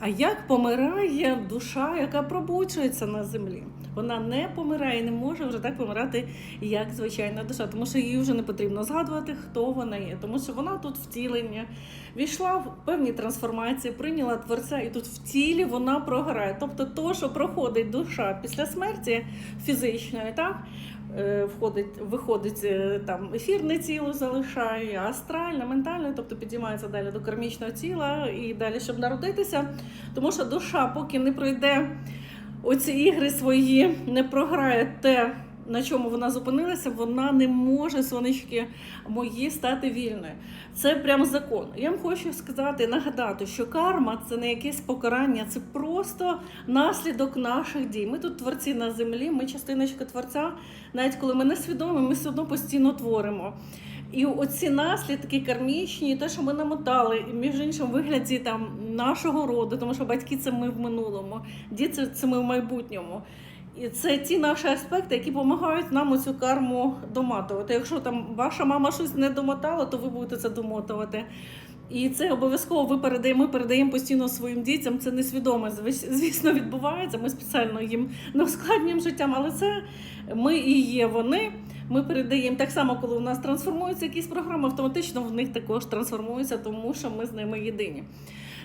А як помирає душа, яка пробуджується на землі? Вона не помирає, не може вже так помирати, як звичайна душа, тому що їй вже не потрібно згадувати, хто вона є, тому що вона тут втілення, війшла в певні трансформації, прийняла творця, і тут в тілі вона програє. Тобто, то, що проходить душа після смерті фізичної, так входить, виходить е, там ефірне тіло залишає, астральне, ментальне, тобто підіймається далі до кармічного тіла і далі, щоб народитися. Тому що душа, поки не пройде оці ігри свої, не програє те, на чому вона зупинилася, вона не може, сонечки мої, стати вільною. Це прям закон. Я вам хочу сказати, нагадати, що карма це не якесь покарання, це просто наслідок наших дій. Ми тут творці на землі, ми частиночка творця, навіть коли ми не свідомі, ми все одно постійно творимо. І оці наслідки кармічні, те, що ми намотали, між іншим вигляді там нашого роду, тому що батьки це ми в минулому, діти це ми в майбутньому. І це ті наші аспекти, які допомагають нам цю карму доматувати. Якщо там ваша мама щось не домотала, то ви будете це домотувати. І це обов'язково ви передаємо, ми передаємо постійно своїм дітям. Це несвідомо, звісно, відбувається. Ми спеціально їм не ускладнюємо життям, але це ми і є вони. Ми передаємо так само, коли у нас трансформуються якісь програми, автоматично в них також трансформуються, тому що ми з ними єдині.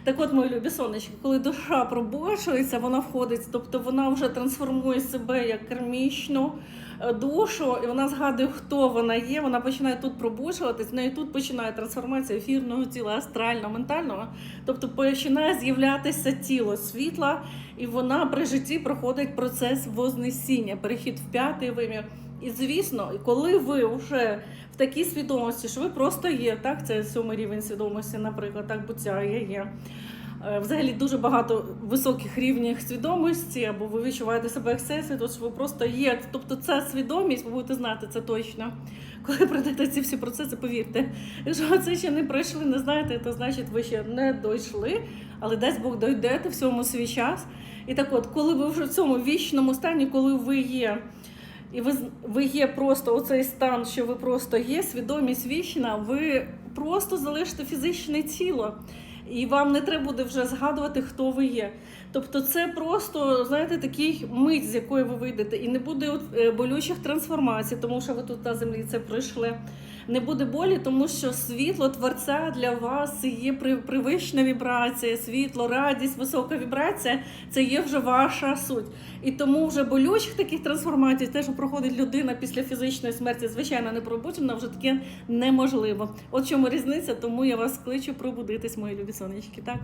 Так от, мої любі сонечки, коли душа пробуджується, вона входить, тобто вона вже трансформує себе як кармічну е, душу, і вона згадує, хто вона є. Вона починає тут пробуджуватись, в неї тут починає трансформація ефірного тіла, астрального, ментального. Тобто починає з'являтися тіло світла, і вона при житті проходить процес вознесіння, перехід в п'ятий вимір. І звісно, коли ви вже в такій свідомості, що ви просто є, так, це сьомий рівень свідомості, наприклад, так, буття я є. Е, Взагалі дуже багато високих рівнів свідомості, або ви відчуваєте себе як всесвіт, от що ви просто є. Тобто ця свідомість, ви будете знати це точно. Коли пройдете ці всі процеси, повірте, якщо це ще не пройшли, не знаєте, то значить ви ще не дійшли, але дасть Бог дойдете всьому свій час. І так от, коли ви вже в цьому вічному стані, коли ви є. І ви, ви є просто оцей стан, що ви просто є, свідомість вічна, ви просто залишите фізичне тіло. І вам не треба буде вже згадувати, хто ви є. Тобто це просто, знаєте, такий мить, з якої ви вийдете. І не буде е, болючих трансформацій, тому що ви тут на землі це пройшли. Не буде болі, тому що світло Творця для вас є при- привищена вібрація, світло, радість, висока вібрація це є вже ваша суть. І тому вже болючих таких трансформацій, те, що проходить людина після фізичної смерті, звичайно, не пробуджена, вже таке неможливо. От чому різниця, тому я вас кличу пробудитись, мої любі сонечки. Так.